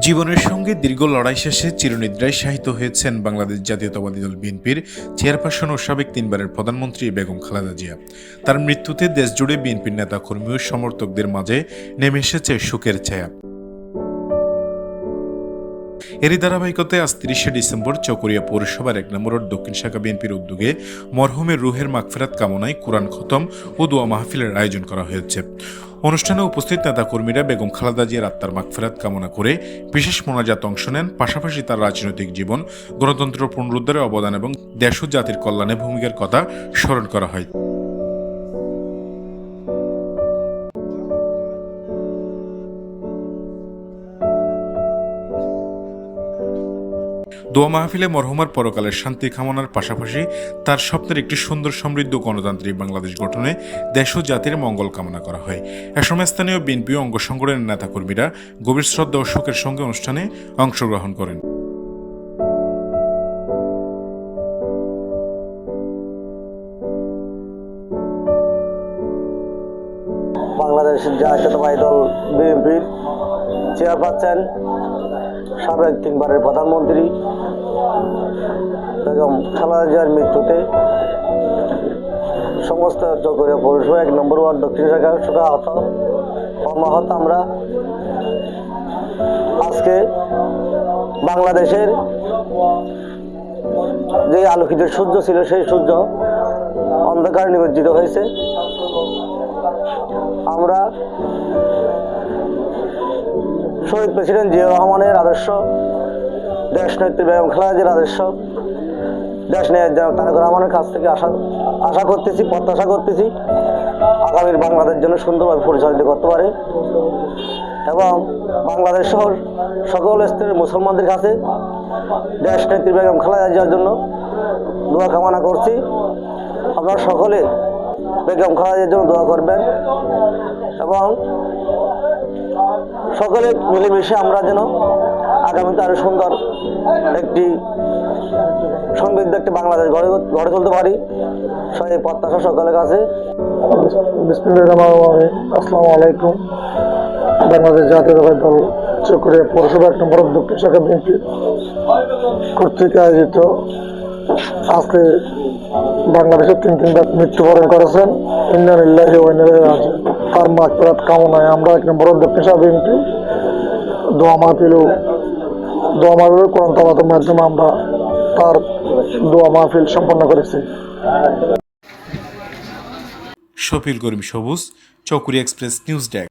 জীবনের সঙ্গে দীর্ঘ লড়াই শেষে চিরনিদ্রায় শায়িত হয়েছেন বাংলাদেশ জাতীয়তাবাদী দল বিএনপির চেয়ারপারসন ও সাবেক তিনবারের প্রধানমন্ত্রী বেগম খালেদা জিয়া। তার মৃত্যুতে দেশজুড়ে বিএনপির নেতা কর্মী ও সমর্থকদের মাঝে নেমে এসেছে শোকের ছায়া। এরই ধারাবাহিকতায় আজ তিরিশে ডিসেম্বর চকরিয়া পৌরসভার এক নম্বর দক্ষিণ শাখা বিএনপির উদ্যোগে মরহুমের রুহের মাগফেরাত কামনায় কোরআন খতম ও দোয়া মাহফিলের আয়োজন করা হয়েছে। অনুষ্ঠানে উপস্থিত নেতাকর্মীরা বেগম খালেদা জিয়ার আত্মার মাগফেরাত কামনা করে বিশেষ মোনাজাত অংশ নেন, পাশাপাশি তার রাজনৈতিক জীবন, গণতন্ত্র পুনরুদ্ধারে অবদান এবং দেশ ও জাতির কল্যাণে ভূমিকার কথা স্মরণ করা হয়। দোয়া মাহফিলে মরহুমার পরকালের শান্তি কামনার পাশাপাশি তার স্বপ্নের একটি সুন্দর সমৃদ্ধ গণতান্ত্রিক বাংলাদেশ গঠনে দেশ ও জাতির মঙ্গল কামনা করা হয়। এ সময় স্থানীয় বিএনপি অঙ্গ সংগঠনের নেতাকর্মীরা গভীর শ্রদ্ধা ও শোকের সঙ্গে অনুষ্ঠানে অংশগ্রহণ করেন। বাংলাদেশ জাতীয়তাবাদী দল বিএনপির চেয়ারপারসন সাবেক তিনবারের প্রধানমন্ত্রী। বেগম খালেদা জিয়ার মৃত্যুতে সমস্ত চকরিয়া পৌরসভা এক নম্বর ওয়ার্ড দক্ষিণ শাখার শোকা আহত কর্মাহত আমরা। আজকে বাংলাদেশের যে আলোকিত সূর্য ছিল, সেই সূর্য অন্ধকারে নিমজ্জিত হয়েছে। আমরা শহীদ প্রেসিডেন্ট জিয়া রহমানের আদর্শ, দেশ নেত্রী বেগম খালেদাজির আদর্শ, দেশ নেত্রী তারেক রহমানের কাছ থেকে আশা আশা করতেছি, প্রত্যাশা করতেছি আগামীর বাংলাদেশের জন্য সুন্দরভাবে পরিচালিত করতে পারে এবং বাংলাদেশ সহ সকল স্তরের মুসলমানদের কাছে দেশ নেত্রী বেগম খালেদা জিয়ার জন্য দোয়া কামনা করছি। আপনারা সকলে বেগম খালেদার জন্য দোয়া করবেন এবং সকলে মিলেমিশে আমরা যেন আগামীতে আরও সুন্দর একটি সমৃদ্ধ একটি বাংলাদেশ গড়ে গড়ে তুলতে পারি। সেই প্রত্যাশা সকলের কাছে। আসসালামু আলাইকুম। বাংলাদেশ জাতীয়তাবাদী দল চকরিয়া পৌরসভা এক নম্বর দক্ষিণ শাখা বিএনপি কর্তৃক আয়োজিত আজকে বাংলাদেশের তিন তিনবার মৃত্যুবরণ করেছেন। ইন্ডিয়ান ইল্লাহি তার মাকফিরাত কামনায় আমরা এক নম্বর শাখা বিএনপি দোয়া মাহফিল দোয়া মাহফিল কোরআন তালাতের মাধ্যমে আমরা তার দোয়া মাহফিল সম্পন্ন করেছি। শফিল করিম সবুজ, চৌকুরি এক্সপ্রেস, নিউজ ডেস্ক।